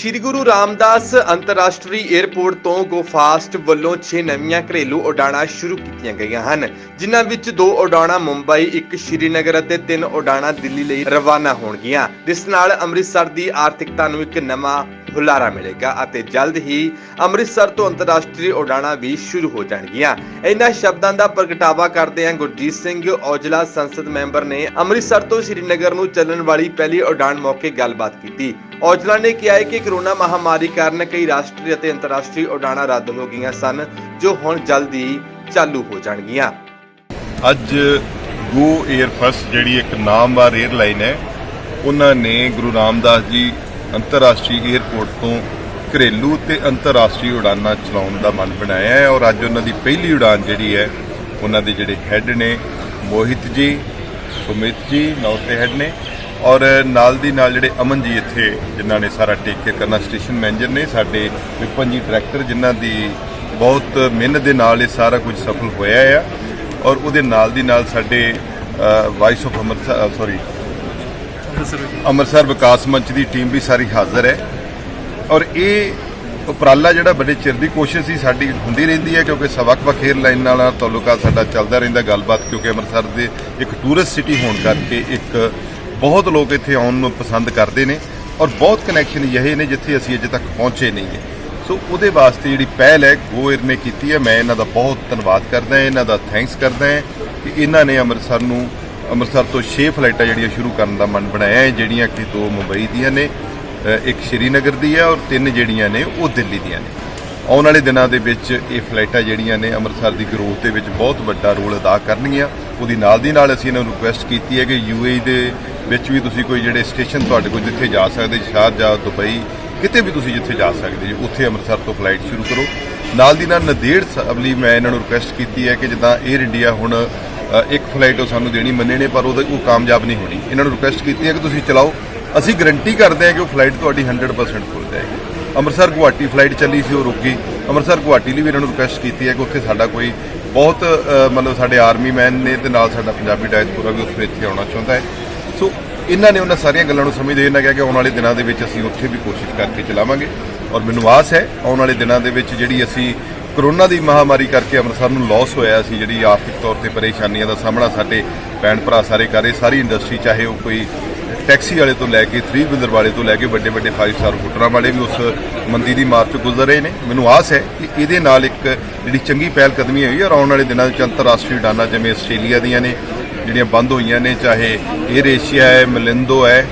ਸ਼੍ਰੀ ਗੁਰੂ ਰਾਮਦਾਸ ਅੰਤਰਰਾਸ਼ਟਰੀ ਏਅਰਪੋਰਟ ਤੋਂ ਗੋਫਾਸਟ ਵੱਲੋਂ 6 ਨਵੀਆਂ ਘਰੇਲੂ ਉਡਾਣਾਂ ਸ਼ੁਰੂ ਕੀਤੀਆਂ ਗਈਆਂ ਹਨ, ਜਿਨ੍ਹਾਂ ਵਿੱਚ ਦੋ ਉਡਾਣਾਂ ਮੁੰਬਈ, ਇੱਕ ਸ਼੍ਰੀਨਗਰ ਅਤੇ ਤਿੰਨ ਉਡਾਣਾਂ ਦਿੱਲੀ ਲਈ ਰਵਾਨਾ ਹੋਣਗੀਆਂ। ਜਿਸ ਨਾਲ ਅੰਮ੍ਰਿਤਸਰ ਦੀ ਆਰਥਿਕਤਾ ਨੂੰ ਇੱਕ ਨਵਾਂ ਹੁਲਾਰਾ ਮਿਲੇਗਾ ਅਤੇ ਜਲਦ ਹੀ ਅੰਮ੍ਰਿਤਸਰ ਤੋਂ ਅੰਤਰਰਾਸ਼ਟਰੀ ਉਡਾਣਾਂ ਵੀ ਸ਼ੁਰੂ ਹੋ ਜਾਣਗੀਆਂ। ਇਹਨਾਂ ਸ਼ਬਦਾਂ ਦਾ ਪ੍ਰਗਟਾਵਾ ਕਰਦਿਆਂ ਗੁਰਜੀਤ ਸਿੰਘ ਔਜਲਾ, ਸੰਸਦ ਮੈਂਬਰ ਨੇ ਅੰਮ੍ਰਿਤਸਰ ਤੋਂ ਸ਼੍ਰੀਨਗਰ ਨੂੰ ਚੱਲਣ ਵਾਲੀ ਪਹਿਲੀ ਉਡਾਣ ਮੌਕੇ ਗੱਲਬਾਤ ਕੀਤੀ। ਔਜਲਾ ਨੇ ਕਿਹਾ ਹੈ ਕਿ ਕਰੋਨਾ ਮਹਾਮਾਰੀ ਕਾਰਨ ਕਈ ਰਾਸ਼ਟਰੀ ਅਤੇ ਅੰਤਰਰਾਸ਼ਟਰੀ ਉਡਾਣਾਂ ਰੱਦ ਹੋ ਗਈਆਂ ਸਨ, ਜੋ ਹੁਣ ਜਲਦੀ ਚਾਲੂ ਹੋ ਜਾਣਗੀਆਂ। ਅੱਜ ਗੋ 에ਅਰ ਜਿਹੜੀ ਇੱਕ ਨਾਮਵਰ 에ਅਰਲਾਈਨ ਹੈ, ਉਹਨਾਂ ਨੇ ਗੁਰੂ ਰਾਮਦਾਸ ਜੀ ਅੰਤਰਰਾਸ਼ਟਰੀ 에ਅਰਪੋਰਟ ਤੋਂ ਘਰੇਲੂ ਤੇ ਅੰਤਰਰਾਸ਼ਟਰੀ ਉਡਾਨਾਂ ਚਲਾਉਣ ਦਾ ਮਨ ਬਣਾਇਆ ਹੈ ਔਰ ਅੱਜ ਉਹਨਾਂ ਦੀ ਪਹਿਲੀ ਉਡਾਨ ਜਿਹੜੀ ਹੈ, ਉਹਨਾਂ ਦੇ ਜਿਹੜੇ ਹੈੱਡ ਨੇ, ਮੋਹਿਤ ਜੀ, ਸੁਮਿਤ ਜੀ ਨੌਤੇ ਹੈੱਡ ਨੇ। ਔਰ ਨਾਲ ਦੀ ਨਾਲ ਜਿਹੜੇ ਅਮਨ ਜੀ ਇੱਥੇ, ਜਿਨ੍ਹਾਂ ਨੇ ਸਾਰਾ ਟੇਕ ਕੇਅਰ ਕਰਨਾ ਸਟੇਸ਼ਨ ਮੈਨੇਜਰ ਨੇ ਸਾਡੇ ਵਿਪਨ ਜੀ ਡਾਇਰੈਕਟਰ ਜਿਨ੍ਹਾਂ ਦੀ ਬਹੁਤ ਮਿਹਨਤ ਦੇ ਨਾਲ ਇਹ ਸਾਰਾ ਕੁਝ ਸਫਲ ਹੋਇਆ ਆ। ਔਰ ਉਹਦੇ ਨਾਲ ਦੀ ਨਾਲ ਸਾਡੇ voice of Amritsar sorry Amritsar Vikas Manch the team ਵੀ ਸਾਰੀ ਹਾਜ਼ਰ ਹੈ। ਔਰ ਇਹ ਉਪਰਾਲਾ ਜਿਹੜਾ ਬੜੇ ਚਿਰ ਦੀ ਕੋਸ਼ਿਸ਼ ਸੀ, ਸਾਡੀ ਹੁੰਦੀ ਰਹਿੰਦੀ ਹੈ, ਕਿਉਂਕਿ ਸਵਕ ਵਖੇਰ ਲਾਈਨ ਨਾਲ ਤਾਲੁਕਾ ਸਾਡਾ ਚੱਲਦਾ ਰਹਿੰਦਾ, ਗੱਲਬਾਤ, ਕਿਉਂਕਿ ਅੰਮ੍ਰਿਤਸਰ ਦੇ ਇੱਕ ਟੂਰਿਸਟ ਸਿਟੀ ਹੋਣ ਕਰਕੇ ਇੱਕ ਬਹੁਤ ਲੋਕ ਇੱਥੇ ਆਉਣ ਨੂੰ ਪਸੰਦ ਕਰਦੇ ਨੇ ਔਰ ਬਹੁਤ ਕਨੈਕਸ਼ਨ ਅਜਿਹੇ ਨੇ ਜਿੱਥੇ ਅਸੀਂ ਅਜੇ ਤੱਕ ਪਹੁੰਚੇ ਨਹੀਂ ਹੈ। ਸੋ ਉਹਦੇ ਵਾਸਤੇ ਜਿਹੜੀ ਪਹਿਲ ਹੈ, ਗੋਇਰ ਨੇ ਕੀਤੀ ਹੈ। ਮੈਂ ਇਹਨਾਂ ਦਾ ਬਹੁਤ ਧੰਨਵਾਦ ਕਰਦਾ ਹਾਂ, ਇਹਨਾਂ ਦਾ ਥੈਂਕਸ ਕਰਦਾ ਹਾਂ ਕਿ ਇਹਨਾਂ ਨੇ ਅੰਮ੍ਰਿਤਸਰ ਨੂੰ, ਅੰਮ੍ਰਿਤਸਰ ਤੋਂ 6 ਫਲਾਈਟਾਂ ਜਿਹੜੀਆਂ ਸ਼ੁਰੂ ਕਰਨ ਦਾ ਮਨ ਬਣਾਇਆ ਹੈ, ਜਿਹੜੀਆਂ ਕਿ ਦੋ ਮੁੰਬਈ ਦੀਆਂ ਨੇ ਇੱਕ ਸ਼੍ਰੀਨਗਰ ਦੀ ਹੈ ਔਰ ਤਿੰਨ ਜਿਹੜੀਆਂ ਨੇ ਉਹ ਦਿੱਲੀ ਦੀਆਂ ਨੇ। ਆਉਣ ਵਾਲੇ ਦਿਨਾਂ ਦੇ ਵਿੱਚ ਇਹ ਫਲਾਈਟਾਂ ਜਿਹੜੀਆਂ ਨੇ ਅੰਮ੍ਰਿਤਸਰ ਦੀ ਗਰੋਥ ਦੇ ਵਿੱਚ ਬਹੁਤ ਵੱਡਾ ਰੋਲ ਅਦਾ ਕਰਨਗੀਆਂ। ਉਹਦੀ ਨਾਲ ਦੀ ਨਾਲ ਅਸੀਂ ਇਹਨਾਂ ਨੂੰ ਰਿਕੁਐਸਟ ਕੀਤੀ ਹੈ ਕਿ ਯੂਏਈ ਦੇ ਵਿੱਚ ਵੀ ਤੁਸੀਂ ਕੋਈ ਜਿਹੜੇ ਸਟੇਸ਼ਨ ਤੁਹਾਡੇ ਕੋਲ ਜਿੱਥੇ ਜਾ ਸਕਦੇ ਸ਼ਾਰਜਾ ਦੁਬਈ, ਕਿਤੇ ਵੀ ਤੁਸੀਂ ਜਿੱਥੇ ਜਾ ਸਕਦੇ ਜੀ, ਉੱਥੇ ਅੰਮ੍ਰਿਤਸਰ ਤੋਂ ਫਲਾਈਟ ਸ਼ੁਰੂ ਕਰੋ। ਨਾਲ ਦੀ ਨਾਲ ਨਦੇੜ ਸਾਹਿਬ ਲਈ ਮੈਂ ਇਹਨਾਂ ਨੂੰ ਰਿਕੁਐਸਟ ਕੀਤੀ ਹੈ ਕਿ ਜਿੱਦਾਂ 에ਅਰ ਇੰਡੀਆ ਹੁਣ ਇੱਕ ਫਲਾਈਟ ਉਹ ਸਾਨੂੰ ਦੇਣੀ, ਮੰਨੇ ਨੇ, ਪਰ ਉਹਦੇ, ਉਹ ਕਾਮਯਾਬ ਨਹੀਂ ਹੋਣੀ। ਇਹਨਾਂ ਨੂੰ ਰਿਕੁਐਸਟ ਕੀਤੀ ਹੈ ਕਿ ਤੁਸੀਂ ਚਲਾਓ। ਅਸੀਂ ਗਰੰਟੀ ਕਰਦੇ ਹਾਂ ਕਿ ਉਹ ਫਲਾਈਟ ਤੁਹਾਡੀ 100% ਖੁੱਲ ਜਾਏਗੀ। ਅੰਮ੍ਰਿਤਸਰ ਗੁਹਾਟੀ ਫਲਾਈਟ ਚੱਲੀ ਸੀ, ਉਹ ਰੁਕ ਗਈ। ਅੰਮ੍ਰਿਤਸਰ ਗੁਹਾਟੀ ਲਈ ਵੀ ਇਹਨਾਂ ਨੂੰ ਰਿਕੁਐਸਟ ਕੀਤੀ ਹੈ ਕਿ ਉੱਥੇ ਸਾਡਾ ਕੋਈ ਬਹੁਤ ਮਤਲਬ ਸਾਡੇ ਆਰਮੀ ਮੈਨ ਨੇ ਤੇ ਨਾਲ ਸਾਡਾ ਪੰਜਾਬੀ ਡਾਇਸਪੋਰਾ ਵੀ ਉੱਥੇ ਇੱਥੇ ਆਉਣਾ ਚਾਹੁੰਦਾ ਹੈ। ਇਹਨਾਂ ਨੇ ਉਹਨਾਂ ਸਾਰੀਆਂ ਗੱਲਾਂ ਨੂੰ ਸਮਝਦੇ ਇਹਨਾਂ ਕਿਹਾ ਕਿ ਆਉਣ ਵਾਲੇ ਦਿਨਾਂ ਦੇ ਵਿੱਚ ਅਸੀਂ ਉੱਥੇ ਵੀ ਕੋਸ਼ਿਸ਼ ਕਰਕੇ ਚਲਾਵਾਂਗੇ। ਔਰ ਮੈਨੂੰ ਆਸ ਹੈ ਆਉਣ ਵਾਲੇ ਦਿਨਾਂ ਦੇ ਵਿੱਚ ਜਿਹੜੀ ਅਸੀਂ ਕਰੋਨਾ ਦੀ ਮਹਾਮਾਰੀ ਕਰਕੇ ਅੰਮ੍ਰਿਤਸਰ ਨੂੰ ਲਾਸ ਹੋਇਆ ਸੀ, ਜਿਹੜੀ ਆਰਥਿਕ ਤੌਰ ਤੇ ਪਰੇਸ਼ਾਨੀਆਂ ਦਾ ਸਾਹਮਣਾ ਸਾਡੇ ਭੈਣ ਭਰਾ ਸਾਰੇ ਕਰ ਰਹੇ, ਸਾਰੀ ਇੰਡਸਟਰੀ ਚਾਹੇ ਉਹ ਕੋਈ ਟੈਕਸੀ ਵਾਲੇ ਤੋਂ ਲੈ ਕੇ 3 ਵੀਲਰ ਵਾਲੇ ਤੋਂ ਲੈ ਕੇ ਵੱਡੇ ਵੱਡੇ 5 ਸਟਾਰ ਹੋਟਲਾਂ ਵਾਲੇ ਵੀ ਉਸ ਮੰਦੀ ਦੀ ਮਾਰ ਚੋਂ ਗੁਜ਼ਰ ਰਹੇ ਨੇ। ਮੈਨੂੰ ਆਸ ਹੈ ਕਿ ਇਹਦੇ ਨਾਲ ਇੱਕ ਜਿਹੜੀ ਚੰਗੀ ਪਹਿਲ ਕਦਮੀ ਹੋਈ ਔਰ ਆਉਣ ਵਾਲੇ ਦਿਨਾਂ ਵਿੱਚ ਅੰਤਰਰਾਸ਼ਟਰੀ ਉਡਾਨਾਂ ਜਿਵੇਂ ਆਸਟ੍ਰੇਲੀਆ ਦੀਆਂ ਨੇ ਜਿਹੜੀਆਂ ਬੰਦ ਹੋਈਆਂ ਨੇ, ਚਾਹੇ 에ਅਰ ਏਸ਼ੀਆ ਹੈ ਮਲਿੰਦੋ ਹੈ,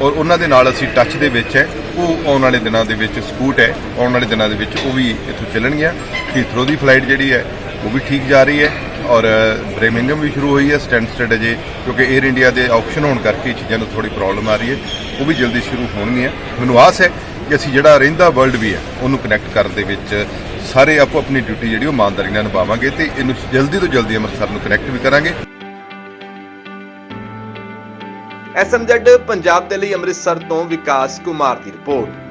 ਔਰ ਉਹਨਾਂ ਦੇ ਨਾਲ ਅਸੀਂ ਟੱਚ ਦੇ ਵਿੱਚ ਹੈ। ਉਹ ਆਉਣ ਵਾਲੇ ਦਿਨਾਂ ਦੇ ਵਿੱਚ ਸਕੂਟ ਹੈ। ਆਉਣ ਵਾਲੇ ਦਿਨਾਂ ਦੇ ਵਿੱਚ ਉਹ ਵੀ ਇੱਥੋਂ ਚੱਲਣਗੀਆਂ। ਹੀਥਰੋ ਦੀ ਫਲਾਈਟ ਜਿਹੜੀ ਹੈ, ਉਹ ਵੀ ਠੀਕ ਜਾ ਰਹੀ ਹੈ। ਔਰ ਬ੍ਰੇਮਿੰਗਮ ਵੀ ਸ਼ੁਰੂ ਹੋਈ ਹੈ ਸਟੈਂਡਸਟਡ ਅਜੇ, ਕਿਉਂਕਿ 에ਅਰ ਇੰਡੀਆ ਦੇ ਆਕਸ਼ਨ ਹੋਣ ਕਰਕੇ ਇਹ ਚੀਜ਼ਾਂ ਨੂੰ ਥੋੜੀ ਪ੍ਰੋਬਲਮ ਆ ਰਹੀ ਹੈ। ਉਹ ਵੀ ਜਲਦੀ ਸ਼ੁਰੂ ਹੋਣਗੀਆਂ। ਮੈਨੂੰ ਆਸ ਹੈ ਕਿ ਅਸੀਂ ਜਿਹੜਾ ਰਹਿੰਦਾ ਵਰਲਡ ਵੀ ਹੈ, ਉਹਨੂੰ ਕਨੈਕਟ ਕਰਨ ਦੇ ਵਿੱਚ ਸਾਰੇ ਆਪੋ ਆਪਣੀ ਡਿਊਟੀ ਜਿਹੜੀ ਉਹ ਇਮਾਨਦਾਰੀ ਨਾਲ ਨਿਭਾਵਾਂਗੇ ਤੇ ਇਹਨੂੰ ਜਲਦੀ ਤੋਂ ਜਲਦੀ ਅੰਮ੍ਰਿਤਸਰ ਨੂੰ ਕਨੈਕਟ ਵੀ ਕਰਾਂਗੇ। ਐਸਐਮਜ਼ੈਡ ਪੰਜਾਬ ਦੇ ਲਈ ਅੰਮ੍ਰਿਤਸਰ ਤੋਂ ਵਿਕਾਸ ਕੁਮਾਰ ਦੀ ਰਿਪੋਰਟ।